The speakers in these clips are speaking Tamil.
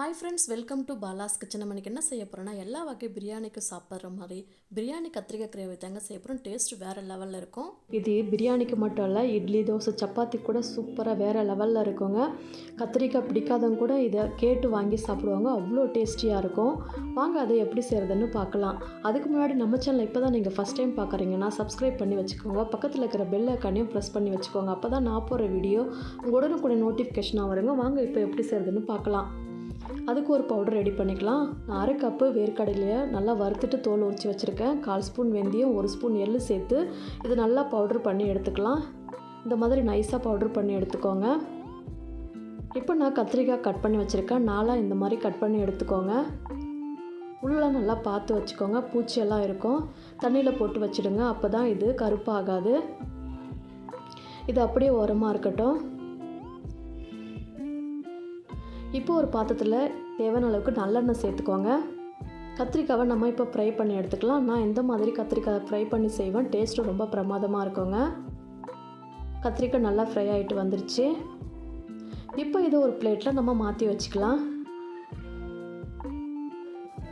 Hi friends welcome to Bala's kitchen நம்ம என்ன செய்ய போகிறோன்னா எல்லா வகை பிரியாணிக்கும் சாப்பிட்ற மாதிரி பிரியாணி கத்திரிக்காய் கிரேவி தாங்க செய்ய போகிறோம் டேஸ்ட் வேறு லெவலில் இருக்கும். இது பிரியாணிக்கு மட்டும் இல்லை இட்லி தோசை சப்பாத்தி கூட சூப்பராக வேறு லெவலில் இருக்குங்க. கத்திரிக்காய் பிடிக்காதவங்க கூட இதை கேட்டு வாங்கி சாப்பிடுவாங்க. அவ்வளோ டேஸ்டியாக இருக்கும். வாங்க அதை எப்படி செய்கிறதுன்னு பார்க்கலாம். அதுக்கு முன்னாடி நம்ம சேனல் இப்போ தான் நீங்கள் ஃபஸ்ட் டைம் பார்க்குறீங்கன்னா சப்ஸ்கிரைப் பண்ணி வச்சுக்கோங்க. பக்கத்தில் இருக்கிற பெல் அக்கானையும் ப்ரெஸ் பண்ணி வச்சுக்கோங்க. அப்போ தான் நான் போகிற வீடியோ உடனுக்குடன் நோட்டிஃபிகேஷனாக வருங்க. வாங்க இப்போ எப்படி செய்கிறதுன்னு பார்க்கலாம். அதுக்கு ஒரு பவுடர் ரெடி பண்ணிக்கலாம். நான் அரை கப்பு வேர்க்கடலையை நல்லா வறுத்துட்டு தோல் உரிச்சு வச்சுருக்கேன். கால் ஸ்பூன் வெந்தயம் ஒரு ஸ்பூன் எள்ளு சேர்த்து இது நல்லா பவுடர் பண்ணி எடுத்துக்கலாம். இந்த மாதிரி நைஸாக பவுடர் பண்ணி எடுத்துக்கோங்க. இப்போ நான் கத்திரிக்காய் கட் பண்ணி வச்சுருக்கேன். நாளாக இந்த மாதிரி கட் பண்ணி எடுத்துக்கோங்க. உள்ளே நல்லா பார்த்து வச்சுக்கோங்க. பூச்சியெல்லாம் இருக்கும். தண்ணியில் போட்டு வச்சுடுங்க. அப்போ தான் இது கருப்பாகாது. இது அப்படியே உரமாக இருக்கட்டும். இப்போ ஒரு பாத்திரத்தில் தேவையான அளவுக்கு நல்லெண்ணெய் சேர்த்துக்கோங்க. கத்திரிக்காவை நம்ம இப்போ ஃப்ரை பண்ணி எடுத்துக்கலாம். நான் எந்த மாதிரி கத்திரிக்காய் ஃப்ரை பண்ணி செய்வேன் டேஸ்ட்டும் ரொம்ப பிரமாதமாக இருக்குங்க. கத்திரிக்காய் நல்லா ஃப்ரை ஆகிட்டு வந்துருச்சு. இப்போ இதை ஒரு பிளேட்டில் நம்ம மாற்றி வச்சுக்கலாம்.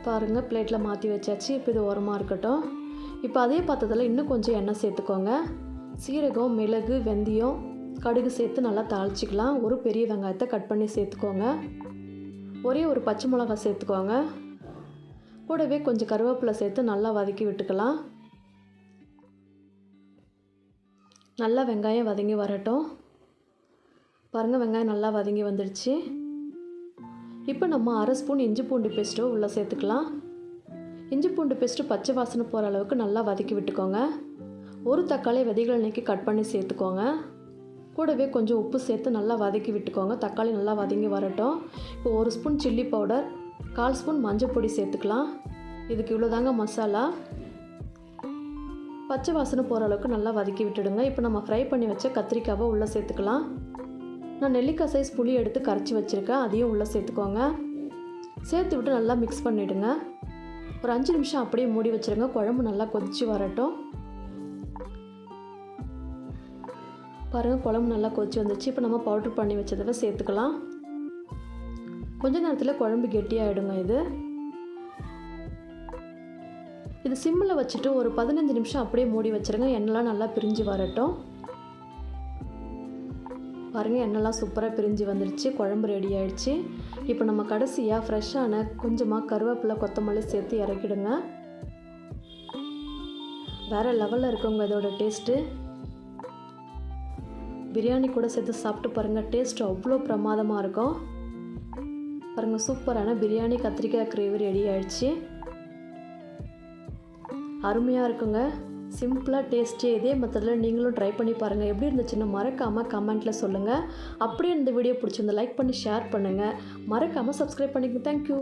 பாருங்கள் பிளேட்டில் மாற்றி வச்சாச்சு. இப்போ இது உரமாக இருக்கட்டும். இப்போ அதே பாத்திரத்தில் இன்னும் கொஞ்சம் எண்ணெய் சேர்த்துக்கோங்க. சீரகம் மிளகு வெந்தயம் கடுகு சேர்த்து நல்லா தாளிச்சிக்கலாம். ஒரு பெரிய வெங்காயத்தை கட் பண்ணி சேர்த்துக்கோங்க. ஒரே ஒரு பச்சை மிளகாய் சேர்த்துக்கோங்க. கூடவே கொஞ்சம் கருவேப்பிலை சேர்த்து நல்லா வதக்கி விட்டுக்கலாம். நல்லா வெங்காயம் வதங்கி வரட்டும். பாருங்கள் வெங்காயம் நல்லா வதங்கி வந்துடுச்சு. இப்போ நம்ம அரை ஸ்பூன் இஞ்சி பூண்டு பேஸ்ட்டோ உள்ளே சேர்த்துக்கலாம். இஞ்சி பூண்டு பேஸ்ட்டு பச்சை வாசனை போகிற அளவுக்கு நல்லா வதக்கி விட்டுக்கோங்க. ஒரு தக்காளி விதைகள் நீக்கி கட் பண்ணி சேர்த்துக்கோங்க. கூடவே கொஞ்சம் உப்பு சேர்த்து நல்லா வதக்கி விட்டுக்கோங்க. தக்காளி நல்லா வதங்கி வரட்டும். இப்போ ஒரு ஸ்பூன் சில்லி பவுடர் கால் ஸ்பூன் மஞ்சள் பொடி சேர்த்துக்கலாம். இதுக்கு இவ்வளோதாங்க மசாலா. பச்சை வாசனை போகிற அளவுக்கு நல்லா வதக்கி விட்டுடுங்க. இப்போ நம்ம ஃப்ரை பண்ணி வச்ச கத்திரிக்காவை உள்ளே சேர்த்துக்கலாம். நான் நெல்லிக்காய் சைஸ் புளி எடுத்து கரைச்சி வச்சுருக்கேன். அதையும் உள்ளே சேர்த்துக்கோங்க. சேர்த்து விட்டு நல்லா மிக்ஸ் பண்ணிவிடுங்க ஒரு அஞ்சு நிமிஷம் அப்படியே மூடி வச்சுருங்க. குழம்பு நல்லா கொதித்து வரட்டும். பாருங்கள் குழம்பு நல்லா கொதிச்சு வந்துச்சு இப்போ நம்ம பவுட்ரு பண்ணி வச்சதை சேர்த்துக்கலாம். கொஞ்ச நேரத்தில் குழம்பு கெட்டியாகிடுங்க இது. இது சிம்மில் வச்சுட்டு ஒரு பதினஞ்சு நிமிஷம் அப்படியே மூடி வச்சுருங்க. எண்ணெய்லாம் நல்லா பிரிஞ்சு வரட்டும். பாருங்கள் எண்ணெய்லாம் சூப்பராக பிரிஞ்சு வந்துடுச்சு குழம்பு ரெடி ஆகிடுச்சு இப்போ நம்ம கடைசியாக ஃப்ரெஷ்ஷான கொஞ்சமாக கருவேப்பிலை கொத்தமல்லி சேர்த்து இறக்கிடுங்க. வேறு லெவலில் இருக்குங்க இதோட டேஸ்ட்டு பிரியாணி கூட சேர்த்து சாப்பிட்டு பாருங்கள் டேஸ்ட் அவ்வளோ பிரமாதமாக இருக்கும். பாருங்கள் சூப்பரான பிரியாணி கத்திரிக்காய் கிரேவி ரெடி ஆயிடுச்சு. அருமையாக இருக்குங்க. சிம்பிளாக டேஸ்ட்டே இதே மெத்தடில் நீங்களும் ட்ரை பண்ணி பாருங்கள் எப்படி இருந்துச்சுன்னு மறக்காமல் கமெண்ட்டில் சொல்லுங்கள் அப்படியே இந்த வீடியோ பிடிச்சிருந்தா லைக் பண்ணி ஷேர் பண்ணுங்கள் மறக்காமல் சப்ஸ்கிரைப் பண்ணிக்கோங்க. தேங்க்யூ